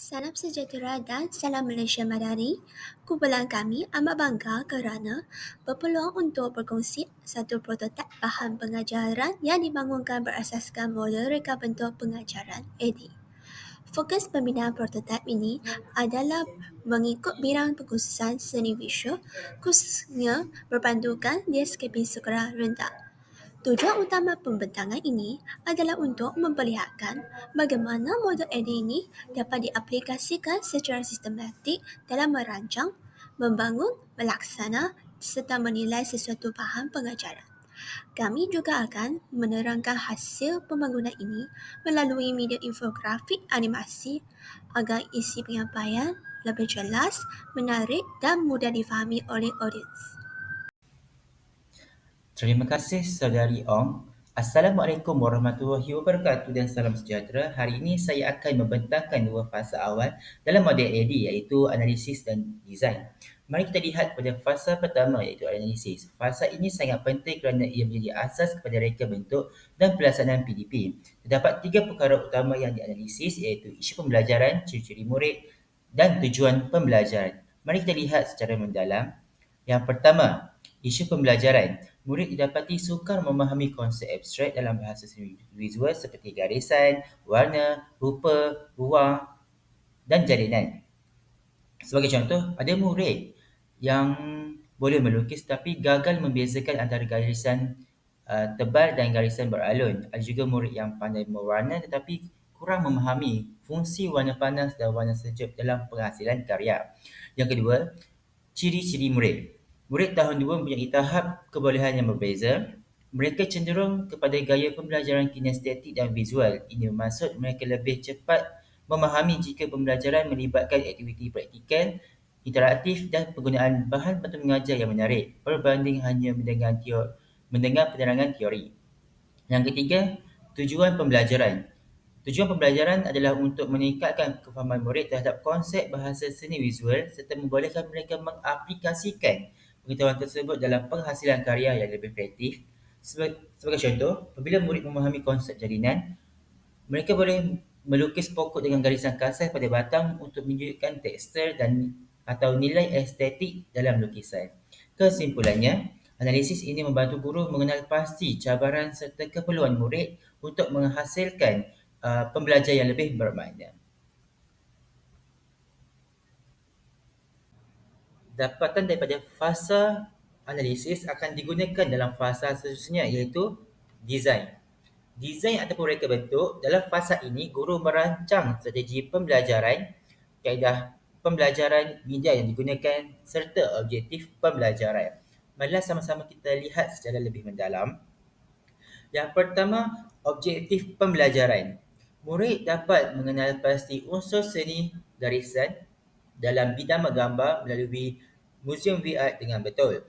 Salam sejahtera dan salam Malaysia Madani. Kumpulan kami amat bangga kerana berpeluang untuk berkongsi satu prototip bahan pengajaran yang dibangunkan berasaskan model reka bentuk pengajaran AD. Fokus pembinaan prototip ini adalah mengikut bidang pengkhususan seni visual khususnya berpandukan deskaping sekolah rendah. Tujuan utama pembentangan ini adalah untuk memperlihatkan bagaimana model AD ini dapat diaplikasikan secara sistematik dalam merancang, membangun, melaksana serta menilai sesuatu bahan pengajaran. Kami juga akan menerangkan hasil pembangunan ini melalui media infografik animasi agar isi penyampaian lebih jelas, menarik dan mudah difahami oleh audiens. Terima kasih saudari Ong. Assalamualaikum warahmatullahi wabarakatuh dan salam sejahtera. Hari ini saya akan membentangkan dua fasa awal dalam model AD iaitu analisis dan design. Mari kita lihat pada fasa pertama iaitu analisis. Fasa ini sangat penting kerana ia menjadi asas kepada reka bentuk dan pelaksanaan PDP. Terdapat tiga perkara utama yang dianalisis iaitu isu pembelajaran, ciri-ciri murid dan tujuan pembelajaran. Mari kita lihat secara mendalam. Yang pertama, isu pembelajaran murid didapati sukar memahami konsep abstrak dalam bahasa seni visual seperti garisan, warna, rupa, ruang dan jalinan. Sebagai contoh, ada murid yang boleh melukis tapi gagal membezakan antara garisan uh, tebal dan garisan beralun. Ada juga murid yang pandai mewarna tetapi kurang memahami fungsi warna panas dan warna sejuk dalam penghasilan karya. Yang kedua, ciri-ciri murid. Murid tahun 2 mempunyai tahap kebolehan yang berbeza. Mereka cenderung kepada gaya pembelajaran kinestetik dan visual. Ini bermaksud mereka lebih cepat memahami jika pembelajaran melibatkan aktiviti praktikal, interaktif dan penggunaan bahan bantu mengajar yang menarik berbanding hanya mendengar, teori, mendengar penerangan teori. Yang ketiga, tujuan pembelajaran. Tujuan pembelajaran adalah untuk meningkatkan kefahaman murid terhadap konsep bahasa seni visual serta membolehkan mereka mengaplikasikan pengetahuan tersebut dalam penghasilan karya yang lebih kreatif. Sebagai, contoh, apabila murid memahami konsep jalinan, mereka boleh melukis pokok dengan garisan kasar pada batang untuk menunjukkan tekstur dan atau nilai estetik dalam lukisan. Kesimpulannya, analisis ini membantu guru mengenal pasti cabaran serta keperluan murid untuk menghasilkan uh, pembelajar yang lebih bermakna. Dapatan daripada fasa analisis akan digunakan dalam fasa seterusnya iaitu design. Design ataupun reka bentuk, dalam fasa ini guru merancang strategi pembelajaran, kaedah pembelajaran, media yang digunakan serta objektif pembelajaran. Marilah sama-sama kita lihat secara lebih mendalam. Yang pertama, objektif pembelajaran. Murid dapat mengenal pasti unsur seni garisan dalam bidang menggambar melalui Museum VR dengan betul.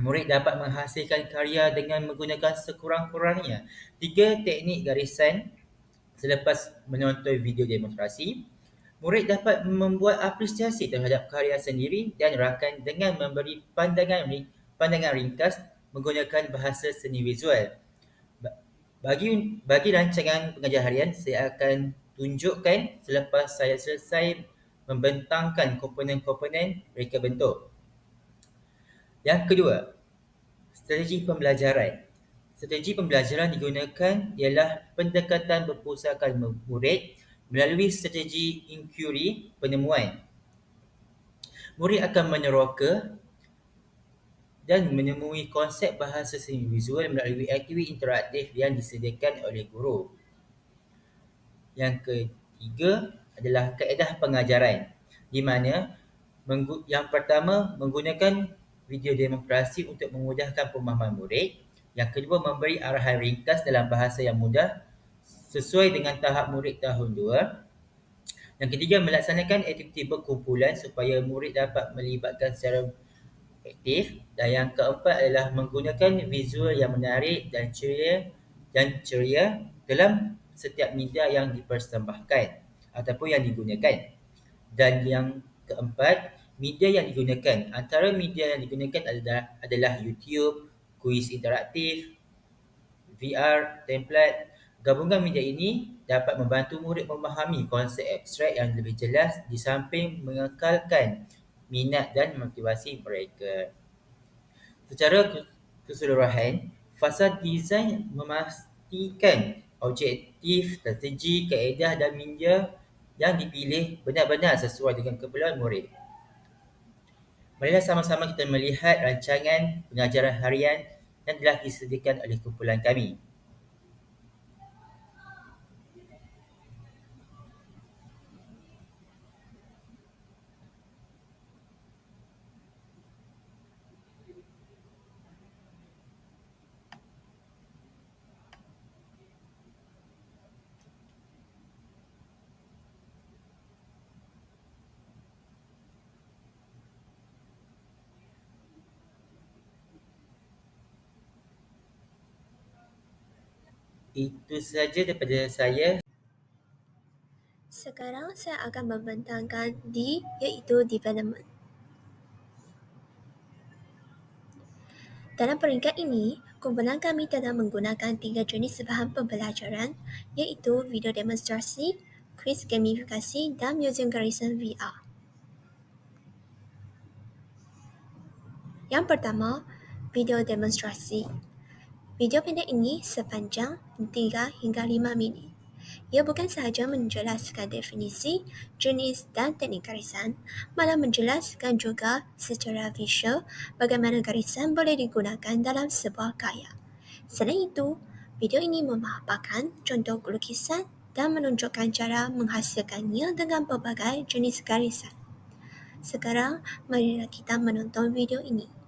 Murid dapat menghasilkan karya dengan menggunakan sekurang-kurangnya tiga teknik garisan selepas menonton video demonstrasi. Murid dapat membuat apresiasi terhadap karya sendiri dan rakan dengan memberi pandangan pandangan ringkas menggunakan bahasa seni visual. Bagi bagi rancangan pengajar harian, saya akan tunjukkan selepas saya selesai membentangkan komponen-komponen reka bentuk. Yang kedua, strategi pembelajaran. Strategi pembelajaran digunakan ialah pendekatan berpusatkan murid melalui strategi inquiry penemuan. Murid akan meneroka dan menemui konsep bahasa seni visual melalui aktiviti interaktif yang disediakan oleh guru. Yang ketiga adalah kaedah pengajaran di mana yang pertama menggunakan video demonstrasi untuk memudahkan pemahaman murid. Yang kedua, memberi arahan ringkas dalam bahasa yang mudah sesuai dengan tahap murid tahun 2. Yang ketiga, melaksanakan aktiviti berkumpulan supaya murid dapat melibatkan secara aktif. Dan yang keempat adalah menggunakan visual yang menarik dan ceria dan ceria dalam setiap media yang dipersembahkan ataupun yang digunakan. Dan yang keempat, media yang digunakan. Antara media yang digunakan adalah adalah YouTube, kuis interaktif, VR, template Gabungan media ini dapat membantu murid memahami konsep abstrak yang lebih jelas di samping mengekalkan minat dan motivasi mereka. Secara keseluruhan, fasa desain memastikan objektif, strategi, kaedah dan media yang dipilih benar-benar sesuai dengan keperluan murid. Marilah sama-sama kita melihat rancangan pengajaran harian yang telah disediakan oleh kumpulan kami. Itu sahaja daripada saya. Sekarang saya akan membentangkan D iaitu development. Dalam peringkat ini, kumpulan kami telah menggunakan tiga jenis bahan pembelajaran iaitu video demonstrasi, kuis gamifikasi dan museum garisan VR. Yang pertama, video demonstrasi. Video pendek ini sepanjang 3 hingga 5 minit. Ia bukan sahaja menjelaskan definisi, jenis dan teknik garisan, malah menjelaskan juga secara visual bagaimana garisan boleh digunakan dalam sebuah karya. Selain itu, video ini memaparkan contoh lukisan dan menunjukkan cara menghasilkannya dengan pelbagai jenis garisan. Sekarang, marilah kita menonton video ini.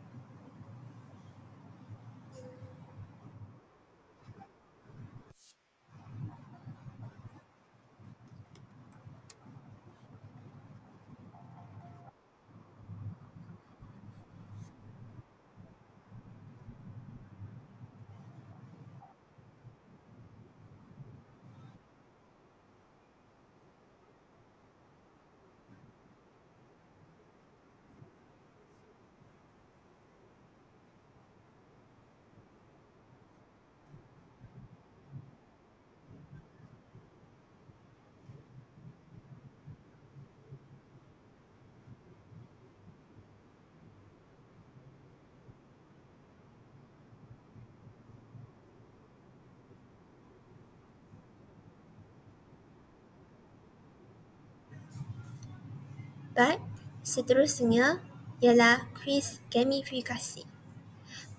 Baik, seterusnya ialah kuis gamifikasi.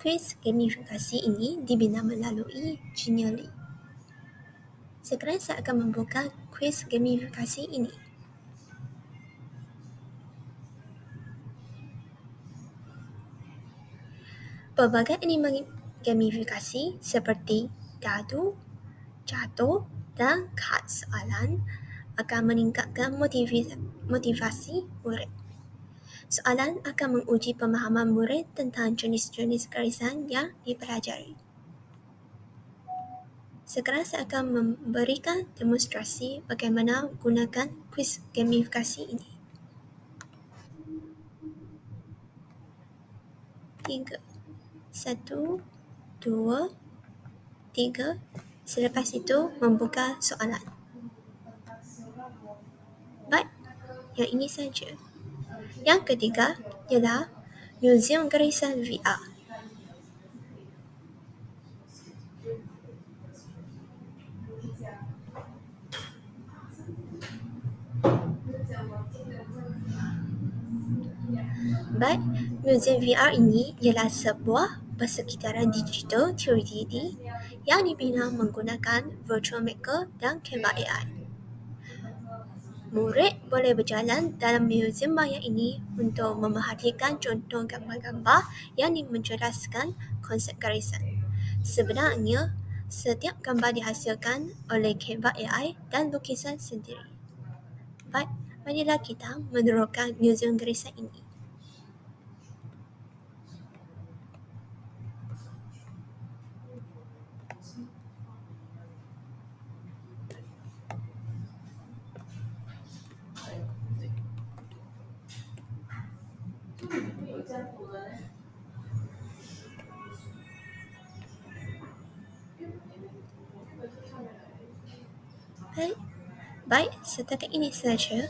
Kuis gamifikasi ini dibina melalui Genially. Sekarang saya akan membuka kuis gamifikasi ini. Pelbagai elemen gamifikasi seperti gaduh, jatuh dan kad soalan akan meningkatkan motivasi, murid. Soalan akan menguji pemahaman murid tentang jenis-jenis garisan yang dipelajari. Sekarang saya akan memberikan demonstrasi bagaimana gunakan kuis gamifikasi ini. Tiga, satu, dua, tiga. Selepas itu membuka soalan. Baik, yang ini saja. Yang ketiga ialah Museum Garisan VR. Baik, Museum VR ini ialah sebuah persekitaran digital 3D yang dibina menggunakan Virtual Maker dan Canva AI. Murid boleh berjalan dalam muzium maya ini untuk memerhatikan contoh gambar-gambar yang menjelaskan konsep garisan. Sebenarnya, setiap gambar dihasilkan oleh Canva AI dan lukisan sendiri. Baik, marilah kita meneroka muzium garisan ini. Okay. Baik, setakat ini sahaja.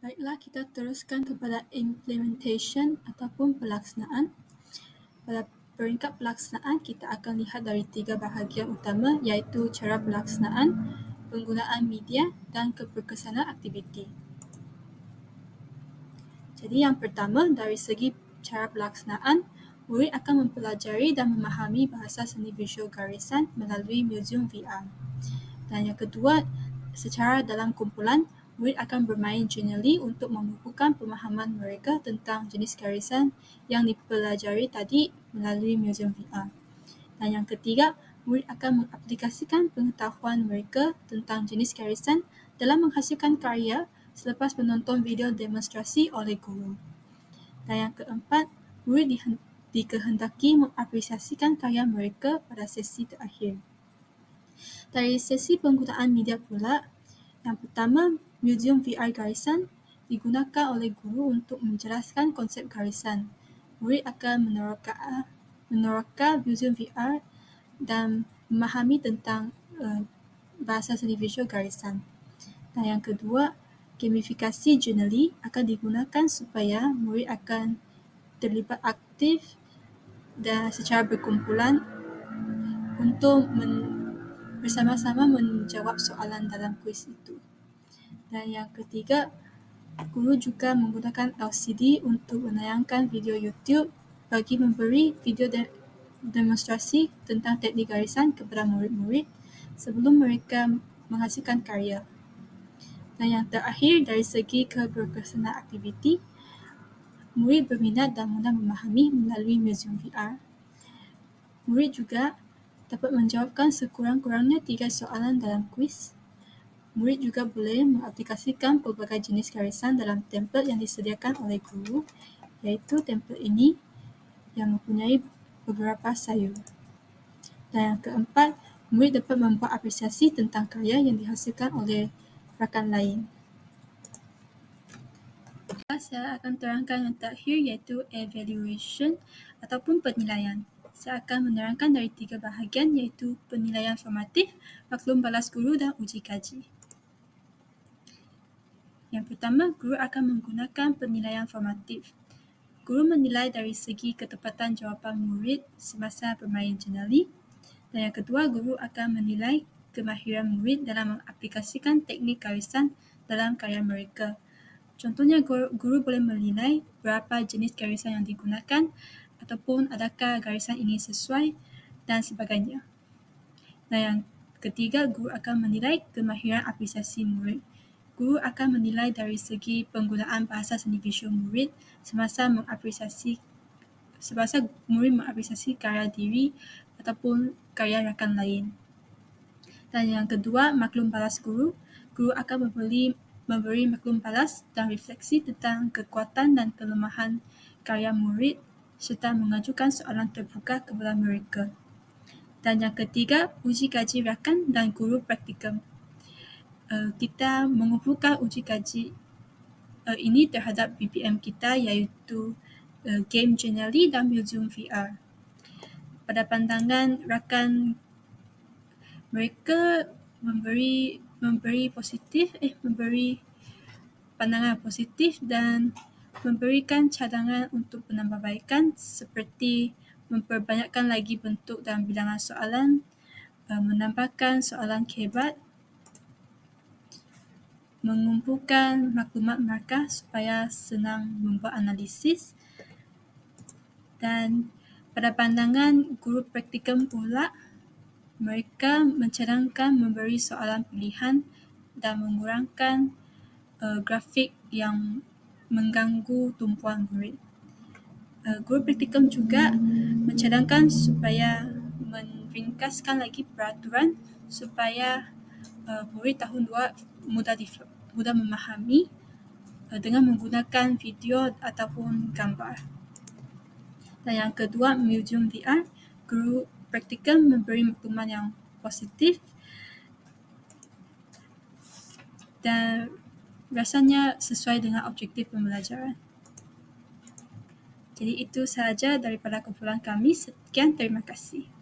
Baiklah, kita teruskan kepada implementation ataupun pelaksanaan. Pada peringkat pelaksanaan, kita akan lihat dari tiga bahagian utama iaitu cara pelaksanaan, penggunaan media dan keberkesanan aktiviti. Jadi yang pertama, dari segi cara pelaksanaan, murid akan mempelajari dan memahami bahasa seni visual garisan melalui Museum VR. Dan yang kedua, secara dalam kumpulan, murid akan bermain generally untuk mengukuhkan pemahaman mereka tentang jenis garisan yang dipelajari tadi melalui Museum VR. Dan yang ketiga, murid akan mengaplikasikan pengetahuan mereka tentang jenis garisan dalam menghasilkan karya selepas menonton video demonstrasi oleh guru. Dan yang keempat, murid dikehendaki mengapresiasikan karya mereka pada sesi terakhir. Dari sesi penggunaan media pula, yang pertama, Museum VR Garisan digunakan oleh guru untuk menjelaskan konsep garisan. Murid akan meneroka, meneroka Museum VR dan memahami tentang uh, bahasa seni visual garisan. Dan yang kedua, gamifikasi journaling akan digunakan supaya murid akan terlibat aktif dan secara berkumpulan untuk men- bersama-sama menjawab soalan dalam kuis itu. Dan yang ketiga, guru juga menggunakan LCD untuk menayangkan video YouTube bagi memberi video de- demonstrasi tentang teknik garisan kepada murid-murid sebelum mereka menghasilkan karya. Dan yang terakhir, dari segi keberkesanan aktiviti, murid berminat dan mudah memahami melalui Museum VR. Murid juga dapat menjawabkan sekurang-kurangnya tiga soalan dalam kuis Murid juga boleh mengaplikasikan pelbagai jenis garisan dalam template yang disediakan oleh guru iaitu template ini yang mempunyai beberapa sayur. Dan yang keempat, murid dapat membuat apresiasi tentang karya yang dihasilkan oleh rakan lain. Saya akan terangkan yang terakhir iaitu evaluation ataupun penilaian. Saya akan menerangkan dari tiga bahagian iaitu penilaian formatif, maklum balas guru dan uji kaji. Yang pertama, guru akan menggunakan penilaian formatif. Guru menilai dari segi ketepatan jawapan murid semasa bermain jenali. Dan yang kedua, guru akan menilai kemahiran murid dalam mengaplikasikan teknik garisan dalam karya mereka. Contohnya, guru, guru boleh menilai berapa jenis garisan yang digunakan ataupun adakah garisan ini sesuai dan sebagainya. Dan yang ketiga, guru akan menilai kemahiran aplikasi murid guru akan menilai dari segi penggunaan bahasa seni visual murid semasa mengapresiasi semasa murid mengapresiasi karya diri ataupun karya rakan lain. Dan yang kedua, maklum balas guru. Guru akan memberi, memberi maklum balas dan refleksi tentang kekuatan dan kelemahan karya murid serta mengajukan soalan terbuka kepada mereka. Dan yang ketiga, uji kaji rakan dan guru praktikum. Eh, kita mengumpulkan uji kaji uh, ini terhadap BPM kita iaitu uh, Game Generally dan Museum VR. Pada pandangan rakan mereka memberi memberi positif eh memberi pandangan positif dan memberikan cadangan untuk penambahbaikan seperti memperbanyakkan lagi bentuk dan bilangan soalan, menambahkan soalan kebat mengumpulkan maklumat markah supaya senang membuat analisis dan pada pandangan guru praktikum pula mereka mencadangkan memberi soalan pilihan dan mengurangkan uh, grafik yang mengganggu tumpuan murid. Uh, guru praktikum juga mencadangkan supaya meringkaskan lagi peraturan supaya uh, murid tahun 2 mudah dif- mudah memahami uh, dengan menggunakan video ataupun gambar. Dan yang kedua, Museum VR, guru praktikal memberi maklumat yang positif dan rasanya sesuai dengan objektif pembelajaran. Jadi itu sahaja daripada kumpulan kami. Sekian, terima kasih.